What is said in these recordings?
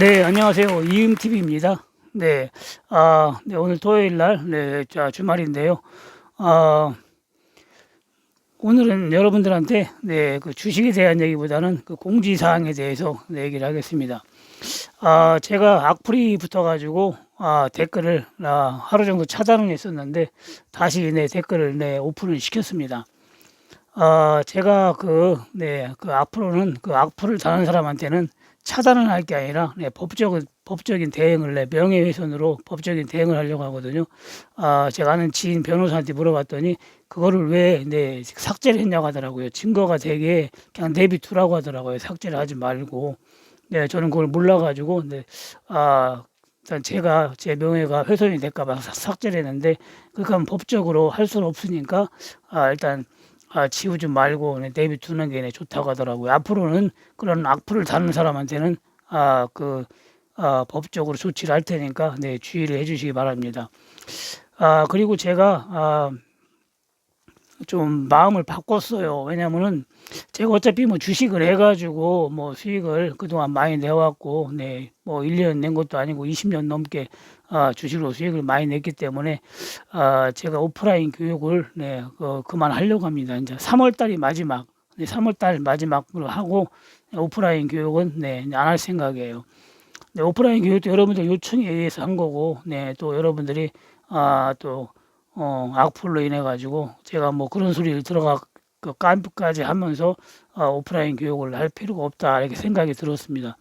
네, 안녕하세요. 이음TV입니다. 네, 아, 네, 오늘 토요일 날, 네, 자, 주말인데요. 아, 오늘은 여러분들한테, 네, 그 주식에 대한 얘기보다는 그 공지사항에 대해서 네, 얘기를 하겠습니다. 아, 제가 악플이 붙어가지고, 아, 댓글을, 아, 하루 정도 차단을 했었는데, 다시, 네, 댓글을, 네, 오픈을 시켰습니다. 아, 제가 그, 네, 그 앞으로는 그 악플을 다는 사람한테는 차단을 할 게 아니라 네, 법적 법적인 대응을 내 명예훼손으로 법적인 대응을 하려고 하거든요. 아, 제가 아는 지인 변호사한테 물어봤더니 그거를 왜 네, 삭제를 했냐고 하더라고요. 증거가 되게 그냥 내비두라고 하더라고요. 삭제를 하지 말고. 네, 저는 그걸 몰라가지고 네, 아, 일단 제가 제 명예가 훼손이 될까봐 삭제를 했는데 그건 법적으로 할 수는 없으니까 아, 일단 아, 지우지 말고 네, 내비두는 게 네, 좋다고 하더라고요. 앞으로는 그런 악플을 다는 사람한테는 아, 그 아, 법적으로 조치를 할 테니까 네, 주의를 해주시기 바랍니다. 아, 그리고 제가 아, 좀 마음을 바꿨어요. 왜냐면은 제가 어차피 뭐 주식을 해가지고 뭐 수익을 그동안 많이 내왔고, 네, 뭐 1년 낸 것도 아니고 20년 넘게 아, 주식으로 수익을 많이 냈기 때문에 아, 제가 오프라인 교육을 네, 그, 그만하려고 합니다. 이제 3월 달이 마지막, 네, 3월 달 마지막으로 하고 오프라인 교육은 네, 안 할 생각이에요. 네, 오프라인 교육도 여러분들 요청에 의해서 한 거고, 네, 또 여러분들이 아, 또 어, 악플로 인해 가지고 제가 뭐 그런 소리를 들어가 그 깜까지 하면서 어, 오프라인 교육을 할 필요가 없다 이렇게 생각이 들었습니다.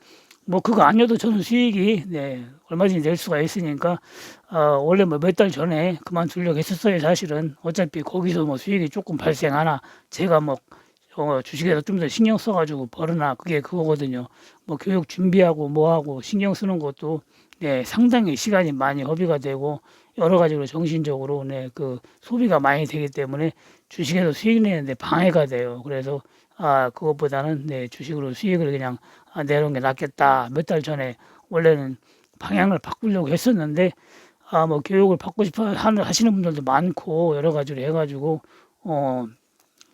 뭐 그거 아니어도 저는 수익이 네, 얼마든지 낼 수가 있으니까 어, 원래 뭐 몇 달 전에 그만두려고 했었어요 사실은 어차피 거기서 뭐 수익이 조금 발생하나 제가 뭐 어, 주식에서 좀 더 신경 써가지고 벌으나 그게 그거거든요. 뭐 교육 준비하고 뭐하고 신경 쓰는 것도 네, 상당히 시간이 많이 허비가 되고 여러 가지로 정신적으로 네, 그 소비가 많이 되기 때문에 주식에서 수익 내는데 방해가 돼요. 그래서 아 그것보다는 네, 주식으로 수익을 그냥 아, 내놓은 게 낫겠다. 몇 달 전에 원래는 방향을 바꾸려고 했었는데 아 뭐 교육을 받고 싶어 하시는 분들도 많고 여러 가지로 해가지고 어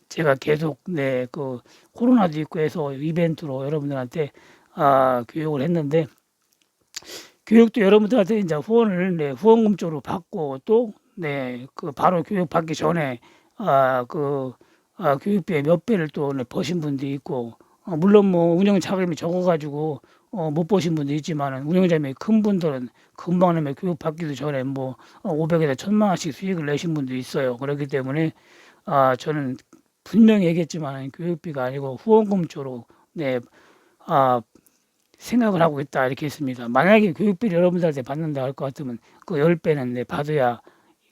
제가 계속 네그 코로나도 있고 해서 이벤트로 여러분들한테 아 교육을 했는데 교육도 여러분들한테 이제 후원을 네, 후원금 쪽으로 받고 또 네, 그 바로 교육 받기 전에 아, 그 아, 교육비의 몇 배를 또 네, 버신 분도 있고 어, 물론 뭐 운영 자금이 적어가지고 어, 못 보신 분도 있지만은 운영자금이 큰 분들은 금방 내면 교육 받기도 전에 뭐 500에서 1000만 원씩 수익을 내신 분도 있어요. 그렇기 때문에 아, 저는 분명히 얘기했지만 교육비가 아니고 후원금 쪽으로 네, 아, 생각을 하고 있다 이렇게 했습니다. 만약에 교육비를 여러분들한테 받는다 할 것 같으면 그 10배는 네, 받아야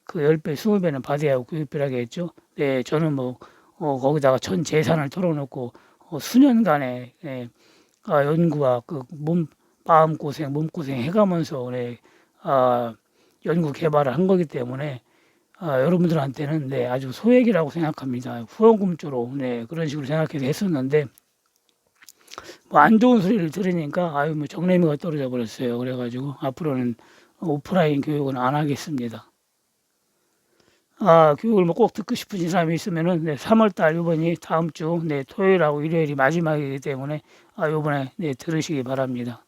그 10배, 20배는 받아야 교육비를 하겠죠. 네, 저는 뭐 어, 거기다가 전 재산을 털어놓고 어, 수년간의 네, 아, 연구와 그 몸, 마음 고생, 몸 고생 해가면서 네, 아, 연구 개발을 한 거기 때문에 아, 여러분들한테는 네, 아주 소액이라고 생각합니다. 후원금 쪽으로 네, 그런 식으로 생각해서 했었는데 뭐 안 좋은 소리를 들으니까 아유 뭐 정내미가 떨어져 버렸어요. 그래가지고 앞으로는 오프라인 교육은 안 하겠습니다. 아 교육을 뭐 꼭 듣고 싶으신 사람이 있으면은 네, 3월달 이번이 다음 주 네, 토요일하고 일요일이 마지막이기 때문에 아 요번에 네, 들으시기 바랍니다.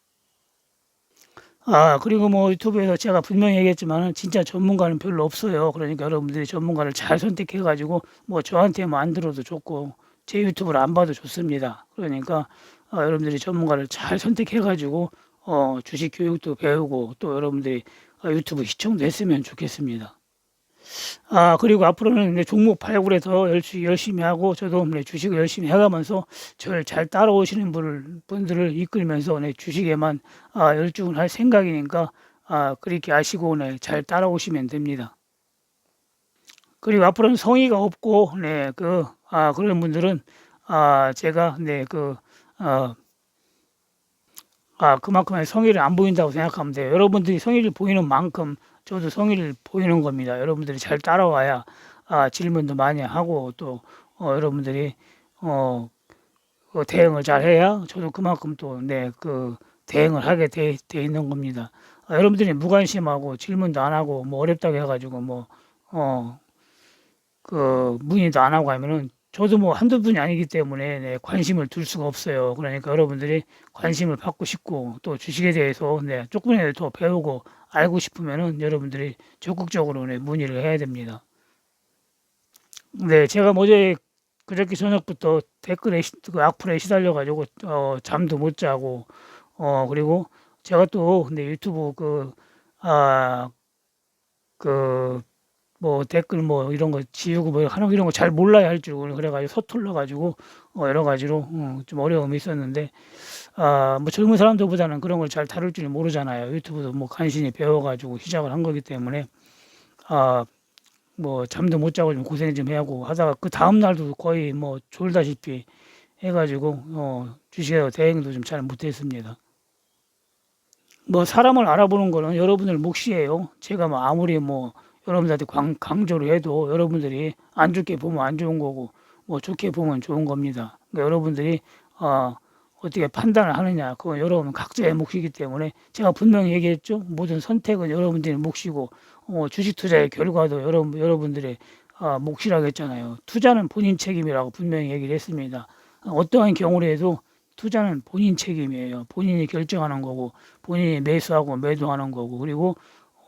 아 그리고 뭐 유튜브에서 제가 분명히 얘기했지만은 진짜 전문가는 별로 없어요. 그러니까 여러분들이 전문가를 잘 선택해 가지고 뭐 저한테 뭐안 들어도 좋고 제 유튜브를 안 봐도 좋습니다. 그러니까 어, 여러분들이 전문가를 잘 선택해 가지고 어, 주식 교육도 배우고 또 여러분들이 어, 유튜브 시청도 했으면 좋겠습니다. 아 그리고 앞으로는 종목 발굴에 더 열심히, 열심히 하고 저도 네, 주식을 열심히 해가면서 저를 잘 따라오시는 분을, 분들을 이끌면서 네, 주식에만 아, 열중을 할 생각이니까 아, 그렇게 아시고 네, 잘 따라오시면 됩니다. 그리고 앞으로는 성의가 없고 네, 그 아, 그런 분들은 아, 제가 네, 그 어, 아, 그만큼의 성의를 안 보인다고 생각하면 돼요. 여러분들이 성의를 보이는 만큼 저도 성의를 보이는 겁니다. 여러분들이 잘 따라와야 아, 질문도 많이 하고 또 어, 여러분들이 어, 그 대응을 잘 해야 저도 그만큼 또 네, 그 대응을 하게 돼, 돼 있는 겁니다. 아, 여러분들이 무관심하고 질문도 안 하고 뭐 어렵다고 해가지고 뭐 어, 그 문의도 안 하고 하면은 저도 뭐 한두 분이 아니기 때문에 네, 관심을 둘 수가 없어요. 그러니까 여러분들이 관심을 받고 싶고 또 주식에 대해서 네, 조금이라도 더 배우고 알고 싶으면은 여러분들이 적극적으로 네, 문의를 해야 됩니다. 네, 제가 어제 그저께 저녁부터 댓글에 시- 그 악플에 시달려 가지고 어, 잠도 못 자고 어 그리고 제가 또 근데 유튜브 그 아 그 뭐 댓글 뭐 이런 거 지우고 뭐 하는 거 이런 거 잘 몰라야 할 줄 그래가지고 서툴러 가지고 어, 여러 가지로 어, 좀 어려움이 있었는데 아뭐 젊은 사람들보다는 그런 걸 잘 다룰 줄 모르잖아요 유튜브도 뭐 간신히 배워가지고 시작을 한 거기 때문에 아뭐 잠도 못 자고 좀 고생 좀 해하고 하다가 그 다음 날도 거의 뭐 졸다시피 해가지고 어 주식에서 대응도 좀 잘 못했습니다. 뭐 사람을 알아보는 거는 여러분들 몫이에요. 제가 뭐 아무리 뭐 여러분들한테 광, 강조를 해도 여러분들이 안 좋게 보면 안 좋은 거고 뭐 좋게 보면 좋은 겁니다. 그러니까 여러분들이 어, 어떻게 판단을 하느냐 그건 여러분 각자의 몫이기 때문에 제가 분명히 얘기했죠. 모든 선택은 여러분들의 몫이고 어, 주식 투자의 결과도 여러분 여러분들의 어, 몫이라고 했잖아요. 투자는 본인 책임이라고 분명히 얘기를 했습니다. 어떠한 경우라도 투자는 본인 책임이에요. 본인이 결정하는 거고 본인이 매수하고 매도하는 거고 그리고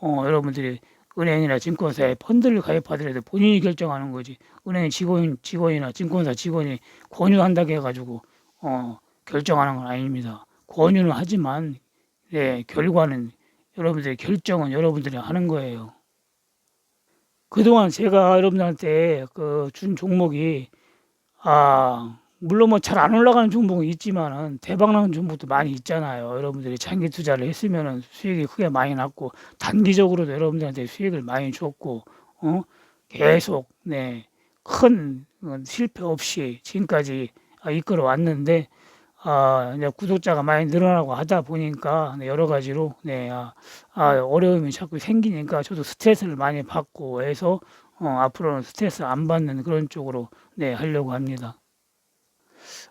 어, 여러분들이 은행이나 증권사에 펀드를 가입하더라도 본인이 결정하는 거지 은행 직원 직원이나 증권사 직원이 권유한다고 해가지고 어, 결정하는 건 아닙니다. 권유는 하지만 네, 결과는 여러분들의 결정은 여러분들이 하는 거예요. 그동안 제가 여러분들한테 그 준 종목이 아 물론 뭐 잘 안 올라가는 종목은 있지만은 대박 나는 종목도 많이 있잖아요. 여러분들이 장기 투자를 했으면은 수익이 크게 많이 났고 단기적으로도 여러분들한테 수익을 많이 줬고 어 계속 네큰 어, 실패 없이 지금까지 아, 이끌어 왔는데 아 이제 구독자가 많이 늘어나고 하다 보니까 네, 여러 가지로 네 아, 아, 어려움이 자꾸 생기니까 저도 스트레스를 많이 받고 해서 어, 앞으로는 스트레스 안 받는 그런 쪽으로 네 하려고 합니다.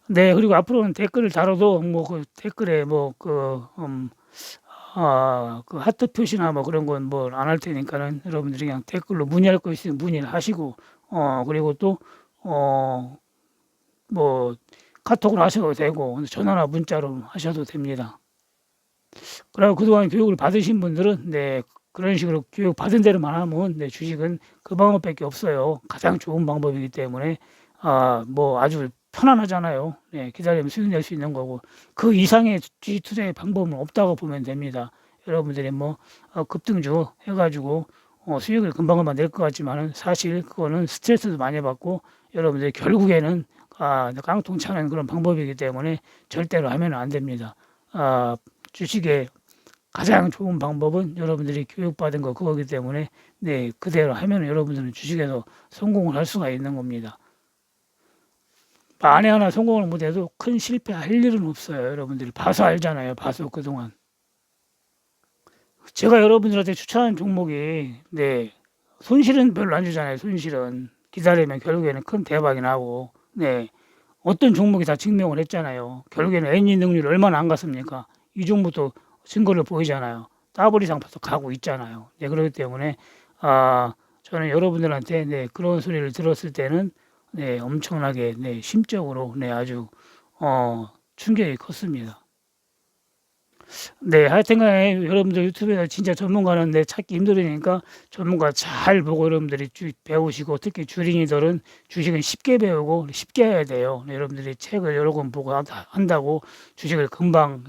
네, 그리고 앞으로는 댓글을 달아도 뭐 그 댓글에 뭐 그 음, 아, 그 하트 표시나 뭐 그런 건 뭐 안 할 테니까는 여러분들이 그냥 댓글로 문의할 거 있으면 문의를 하시고 어 그리고 또 어 뭐 카톡으로 하셔도 되고 전화나 문자로 하셔도 됩니다. 그리고 그동안 교육을 받으신 분들은 네 그런 식으로 교육 받은 대로만 하면 네 주식은 그 방법밖에 없어요. 가장 좋은 방법이기 때문에 아 뭐 아주 편안하잖아요. 네, 기다리면 수익 낼 수 있는 거고 그 이상의 주식 투자의 방법은 없다고 보면 됩니다. 여러분들이 뭐 어, 급등주 해가지고 어, 수익을 금방금방 낼 것 같지만은 사실 그거는 스트레스도 많이 받고 여러분들이 결국에는 아, 깡통 차는 그런 방법이기 때문에 절대로 하면 안 됩니다. 아, 주식의 가장 좋은 방법은 여러분들이 교육받은 거 그거기 때문에 네 그대로 하면 여러분들은 주식에서 성공을 할 수가 있는 겁니다. 만에 하나 성공을 못해도 큰 실패할 일은 없어요. 여러분들이 봐서 알잖아요. 봐서 그동안. 제가 여러분들한테 추천한 종목이 네 손실은 별로 안 주잖아요. 손실은 기다리면 결국에는 큰 대박이 나고 네 어떤 종목이 다 증명을 했잖아요. 결국에는 N이 능률 얼마나 안 갔습니까? 이 종목도 증거를 보이잖아요. 더블 이상 벌써 가고 있잖아요. 네 그렇기 때문에 아 저는 여러분들한테 네 그런 소리를 들었을 때는 네 엄청나게 네 심적으로 네 아주 어 충격이 컸습니다. 네, 하여튼간에 여러분들 유튜브에서 진짜 전문가는 내 찾기 힘들으니까 전문가 잘 보고 여러분들이 주, 배우시고 특히 주린이들은 주식은 쉽게 배우고 쉽게 해야 돼요. 네, 여러분들이 책을 여러 권 보고 한다- 한다고 주식을 금방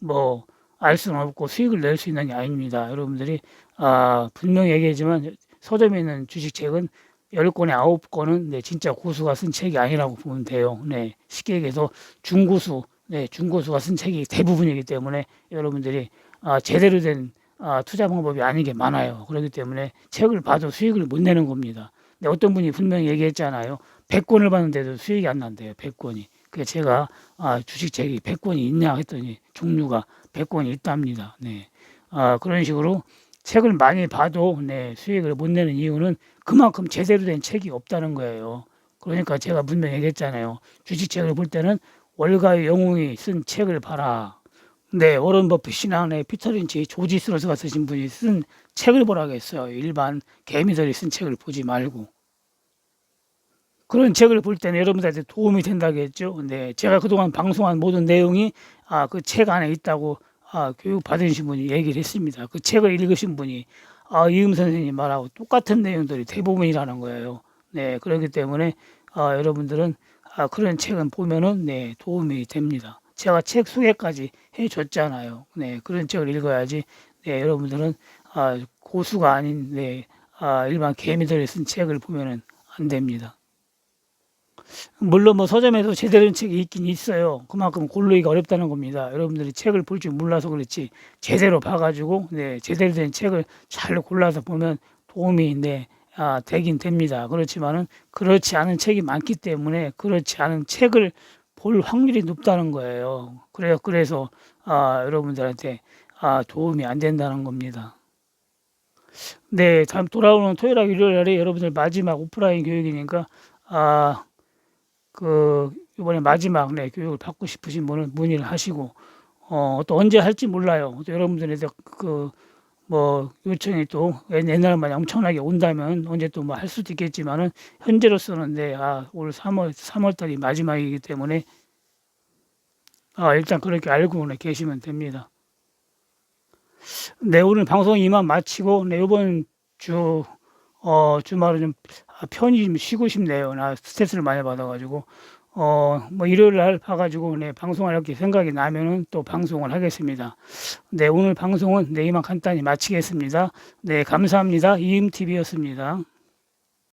뭐 알 수는 없고 수익을 낼 수 있는 게 아닙니다. 여러분들이 아, 분명히 얘기하지만 서점에 있는 주식책은 열 권에 아홉 권은 네, 진짜 고수가 쓴 책이 아니라고 보면 돼요. 네, 쉽게 얘기해서 중고수 네, 중고수가 쓴 책이 대부분이기 때문에 여러분들이 아, 제대로 된 아, 투자 방법이 아닌 게 많아요. 그렇기 때문에 책을 봐도 수익을 못 내는 겁니다. 근데 어떤 분이 분명히 얘기했잖아요. 100권을 봤는데도 수익이 안 난대요. 100권이. 그래서 제가 아, 주식책이 100권이 있냐 했더니 종류가 100권이 있답니다. 네. 아, 그런 식으로 책을 많이 봐도 네, 수익을 못 내는 이유는 그만큼 제대로 된 책이 없다는 거예요. 그러니까 제가 분명히 얘기했잖아요. 주식책을 볼 때는 월가의 영웅이 쓴 책을 봐라. 네, 워런 버핏이나 네, 피터 린치, 조지 스로스가 쓰신 분이 쓴 책을 보라고 했어요. 일반 개미들이 쓴 책을 보지 말고. 그런 책을 볼 때는 여러분들한테 도움이 된다겠죠. 네, 제가 그동안 방송한 모든 내용이 아, 그 책 안에 있다고 아, 교육 받으신 분이 얘기를 했습니다. 그 책을 읽으신 분이 아, 이음 선생님 말하고 똑같은 내용들이 대부분이라는 거예요. 네, 그렇기 때문에 아, 여러분들은 아, 그런 책은 보면은 네, 도움이 됩니다. 제가 책 소개까지 해줬잖아요. 네, 그런 책을 읽어야지 네, 여러분들은 아, 고수가 아닌 네, 아, 일반 개미들이 쓴 책을 보면은 안 됩니다. 물론 뭐 서점에도 제대로 된 책이 있긴 있어요. 그만큼 고르기가 어렵다는 겁니다. 여러분들이 책을 볼 줄 몰라서 그렇지 제대로 봐가지고 네, 제대로 된 책을 잘 골라서 보면 도움이 네, 아, 되긴 됩니다. 그렇지만은 그렇지 않은 책이 많기 때문에 그렇지 않은 책을 볼 확률이 높다는 거예요. 그래 그래서 아, 여러분들한테 아, 도움이 안 된다는 겁니다. 네, 다음 돌아오는 토요일하고 일요일 날에 여러분들 마지막 오프라인 교육이니까 아, 그 이번에 마지막 네, 교육을 받고 싶으신 분은 문의를 하시고 어, 또 언제 할지 몰라요. 또 여러분들에서 그뭐 요청이 또 옛날만 엄청나게 온다면 언제 또 뭐 할 수도 있겠지만은 현재로서는 네, 아, 올 3월 3월 달이 마지막이기 때문에 아, 일단 그렇게 알고 네, 계시면 됩니다. 네, 오늘 방송 이만 마치고 네, 이번 주 어, 주말은 좀 아, 편히 좀 쉬고 싶네요. 나 스트레스를 많이 받아가지고 어, 뭐 일요일 날 봐가지고 네, 방송할 이렇게 생각이 나면은 또 방송을 하겠습니다. 네, 오늘 방송은 네, 이만 간단히 마치겠습니다. 네, 감사합니다. 이음TV였습니다.